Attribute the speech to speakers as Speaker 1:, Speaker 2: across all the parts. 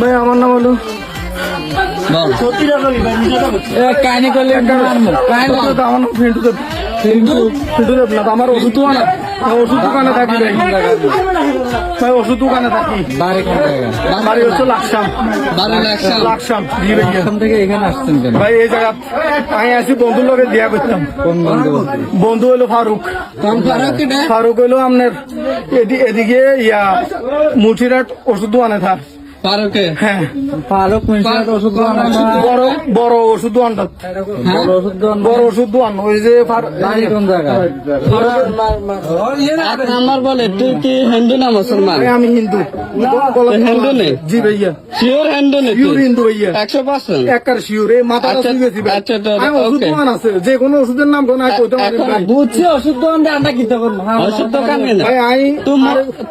Speaker 1: ভাই আমার নাম হলো
Speaker 2: কাহিনী করলে
Speaker 1: আমার নাম ফিন্টু দেব। ফিন্টু ফিন্টু দেব না আমার ওষুধ ওষুধ দোকানে থাকি ভাই ওষুধ দোকানে থাকি।
Speaker 2: বাড়ি
Speaker 1: হচ্ছে লাকসাম।
Speaker 2: লাকসাম? থেকে এখানে আসছেন কেন?
Speaker 1: ভাই এই জায়গা আমি আসি বন্ধুর লগে দিয়া করতাম।
Speaker 2: বন্ধু?
Speaker 1: হলো ফারুক।
Speaker 2: ফারাক
Speaker 1: হইল আপনার এদি- এদিকে ইয়া মুঠিরাট ওষুধ দোকানে থাক।
Speaker 2: ফারুকে
Speaker 1: হ্যাঁ
Speaker 2: ফারুক ওষুধ
Speaker 1: বড় বড় ওষুধ দোকানটা
Speaker 2: হ্যাঁ? ওষুধ দোকান
Speaker 1: বড় ওষুধ দোকান ওই যে
Speaker 2: বাড়ি কোন জায়গা এক নাম্বার বলে তুই কি হিন্দু না মুসলমান?
Speaker 1: আমি হিন্দু।
Speaker 2: হিন্দু নেই?
Speaker 1: জি ভাইয়া।
Speaker 2: শিওর হিন্দু নেই
Speaker 1: হিন্দু ভাইয়া।
Speaker 2: একশো পার্সেন্ট?
Speaker 1: একার শিওর এই মাথা
Speaker 2: আচ্ছা,
Speaker 1: গেছি
Speaker 2: আচ্ছা,
Speaker 1: ওষুধ দোকান আছে যে কোনো ওষুধের নাম কোনো কইতে পারি
Speaker 2: বুঝছি ওষুধ দোকান দিয়ে আমরা কিনতে পারব ওষুধ দোকান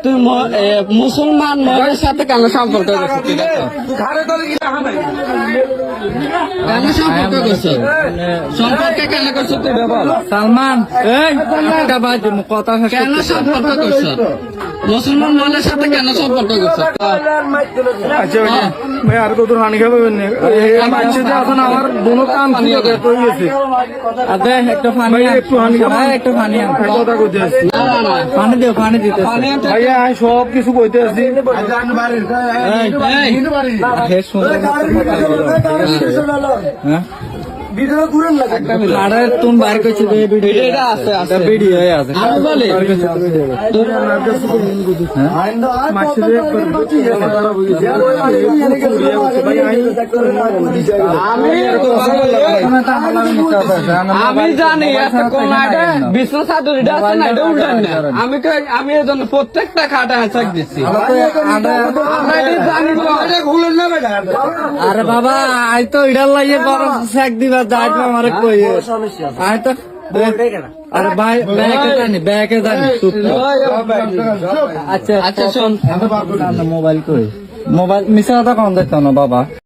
Speaker 2: তুই মুসলমান মহিলার সাথে কেন সম্পর্ক সালমান এই কথা কেন সম্পর্ক করছ? মুসলমান মহিলার সাথে কেন সম্পর্ক করছ?
Speaker 1: আচ্ছা ভাই আর কত হানি খাবে মানছে যে এখন আমার বোনো কান ফুটে গেছে হয়ে গেছে।
Speaker 2: একটু পানি
Speaker 1: কথা কইতে আসছি।
Speaker 2: না না না। পানি দিও পানি দিতে
Speaker 1: ভাইয়া সব কিছু কইতে আসছি।
Speaker 2: বাড়ি হ্যাঁ আরে তুন বাইর ভিডিও এটা আছে আছে। ভিডিও আছে। আমি বলি? আমি জানি একটা কোন আইডা বিষ্ণু সাধুর এটা আছে না এটা উল্টান না। আমি আমি জন্য প্রত্যেকটা খাটা হাসাক দিচ্ছি। আমরা জানি আরে বাবা আই তো ইডাল লাগিয়ে বড় শাক দিবা যাই তো আমারে কই আই তো আরে ভাই ব্যাকে জানি ব্যাকে জানি আচ্ছা আচ্ছা শোন। মোবাইল কই? মোবাইল মিশা কথা কম দেখতো না বাবা।